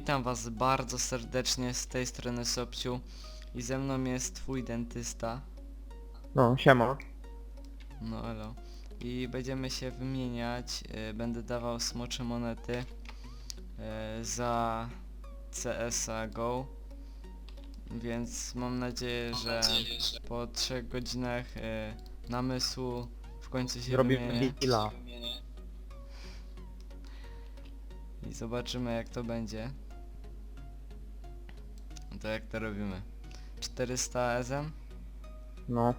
Witam was bardzo serdecznie z tej strony Sobciu i ze mną jest twój dentysta. No, siema. No elo. I będziemy się wymieniać. y, Będę dawał smocze monety y, za CSA GO. Więc mam nadzieję, że po 3 godzinach y, namysłu w końcu się Zrobimy wymienię. killa. I zobaczymy jak to będzie. To jak to robimy? 400 SM? No.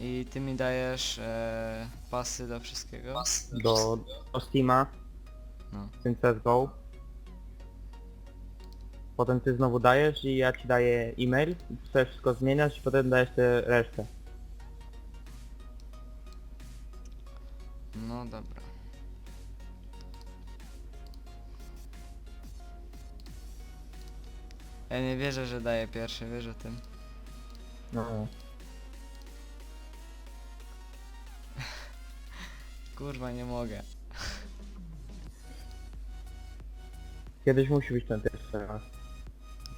I ty mi dajesz e, pasy do wszystkiego? Do, do Steama. No. W tym CSGO. Potem ty znowu dajesz i ja ci daję e-mail. i sobie wszystko zmieniasz i potem dajesz tę resztę. No dobra. Ja nie wierzę, że daję pierwszy, wiesz o tym. No. Kurwa, nie mogę. Kiedyś musi być ten pierwszy raz.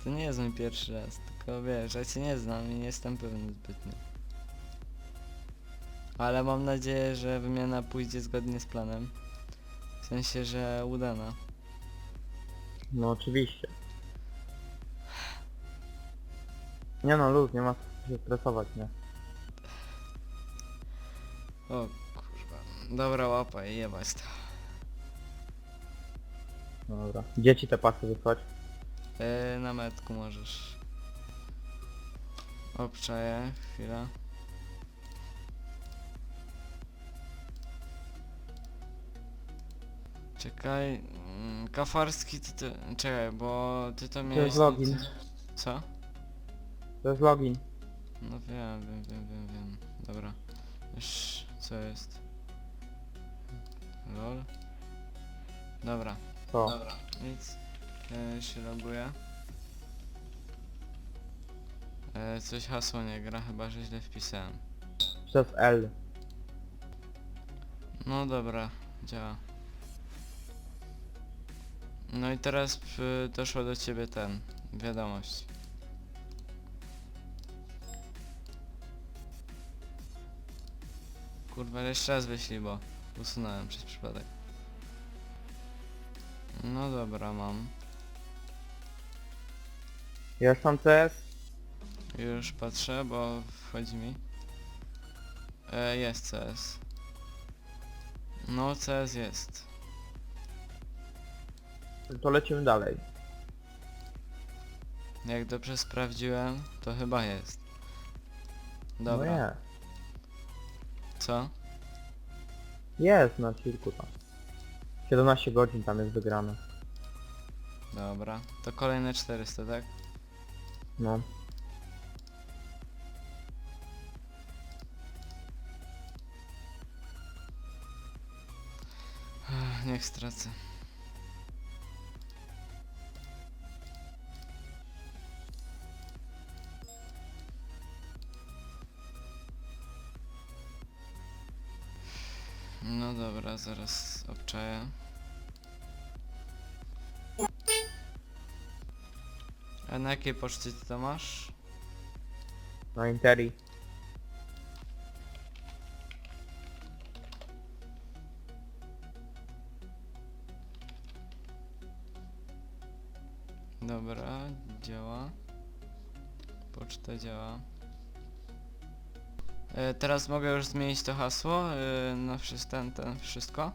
To nie jest mój pierwszy raz, tylko wiesz, ja cię nie znam i nie jestem pewny zbytnio. Ale mam nadzieję, że wymiana pójdzie zgodnie z planem. W sensie, że udana. No oczywiście. Nie no, luz, nie ma co się stresować, nie? O kurwa. Dobra łapa i jebać to. No dobra. Gdzie ci te pasy wysłać? Yy, na metku możesz. Obczaję, chwila. Czekaj, mm, Kafarski ty to... Czekaj, bo ty to miałeś... jest login. Co? To jest login. No wiem, wiem, wiem, wiem, wiem. Dobra. Już, co jest? Lol. Dobra, To. nic. E, się loguję. E, coś hasło nie gra, chyba że źle wpisałem. Przez L. No dobra, działa. No i teraz y, doszło do ciebie ten, wiadomość. Kurwa, jeszcze raz wyślij, bo usunąłem przez przypadek. No dobra, mam. Jest tam CS? Już patrzę, bo wchodzi mi. E, jest CS. No, CS jest. To lecimy dalej. Jak dobrze sprawdziłem, to chyba jest. Dobra, No nie. Co? Jest na chwilku tam. 17 godzin tam jest wygrane. Dobra, to kolejne 400, tak? No. Ech, Niech stracę. No dobra, zaraz obczaję. A na jakiej poczcie ty to masz? Na Interi. Dobra, działa. Poczta działa. E, teraz mogę już zmienić to hasło e, na wszystko, ten, ten, wszystko.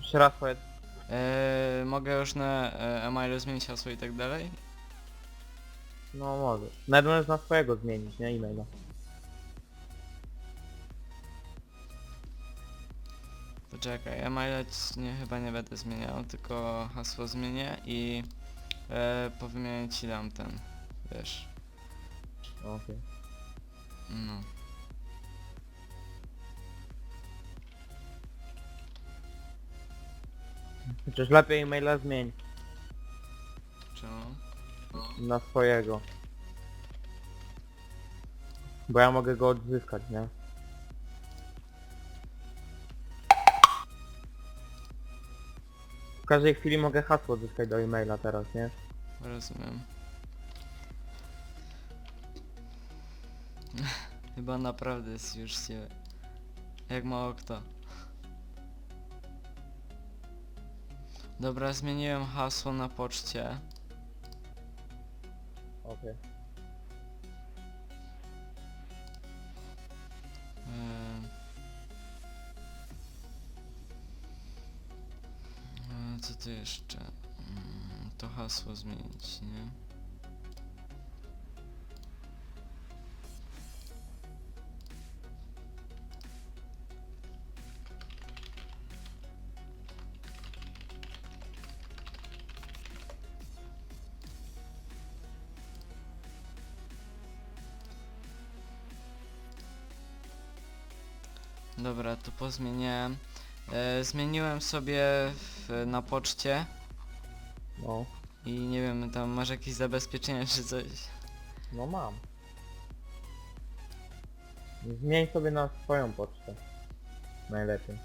Jeszcze raz powiedz. E, mogę już na e, zmienić hasło i tak dalej. No może. Nawet możesz na swojego zmienić, nie? E-maila. Poczekaj, e-maila ci nie, chyba nie będę zmieniał, tylko hasło zmienię i e, po wymianie ci dam ten, wiesz, Okej. No. Przecież lepiej maila zmień Czemu? na swojego. Bo ja mogę go odzyskać, nie? W każdej chwili mogę hasło odzyskać do e-maila teraz, nie? Rozumiem. Chyba naprawdę jest już się... Jak mało kto. Dobra, zmieniłem hasło na poczcie. Okej. Eee, eee, Co tu jeszcze? Mm, To hasło zmienić, nie? Dobra, to pozmieniałem. E, zmieniłem sobie w, na poczcie No. i nie wiem, tam masz jakieś zabezpieczenia czy coś. No mam. Zmień sobie na swoją pocztę. Najlepiej.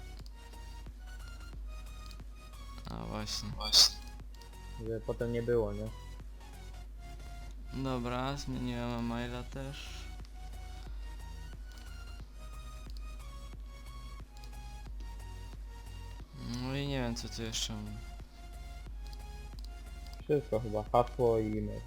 A właśnie. Żeby potem nie było, nie? Dobra, zmieniłem maila też. Wiem co tu jeszcze. mam. Wszystko chyba. Hasło i e-mail.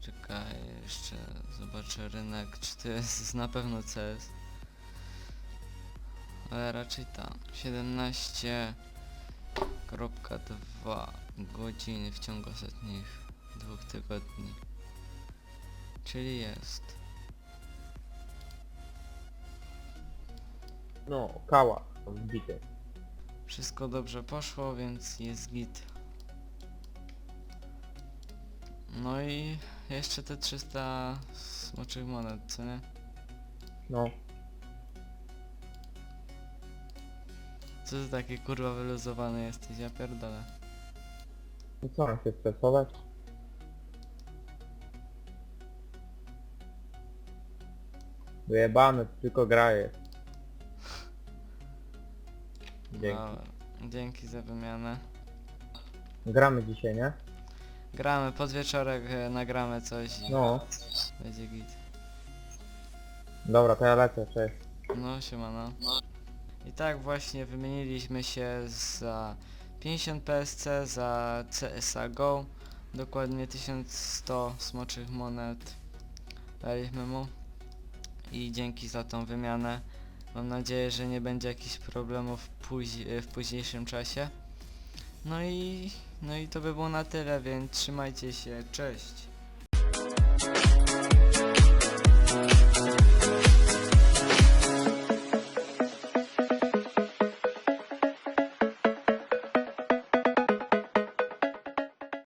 Czekaj, jeszcze zobaczę rynek, czy to jest na pewno CS. Ale raczej tak. 17.2 godziny w ciągu ostatnich dwóch tygodni. Czyli jest. No, kała. Wbity. Wszystko dobrze poszło, więc jest git. No i jeszcze te 300 smoczych monet, co nie? No. Co ty taki kurwa wyluzowany jesteś, ja pierdolę. I co, mam się stresować? Wyjebane, to tylko gra jest. Dzięki. Dobra, dzięki za wymianę. Gramy dzisiaj, nie? Gramy, pod wieczorek e, nagramy coś i No. będzie git. Dobra, to ja lecę, cześć. No, siemano. I tak właśnie wymieniliśmy się za 50 PSC za CSA GO. Dokładnie 1100 smoczych monet daliśmy mu. I dzięki za tą wymianę. Mam nadzieję, że nie będzie jakichś problemów póź- w późniejszym czasie. No i, no i to by było na tyle, więc trzymajcie się, cześć.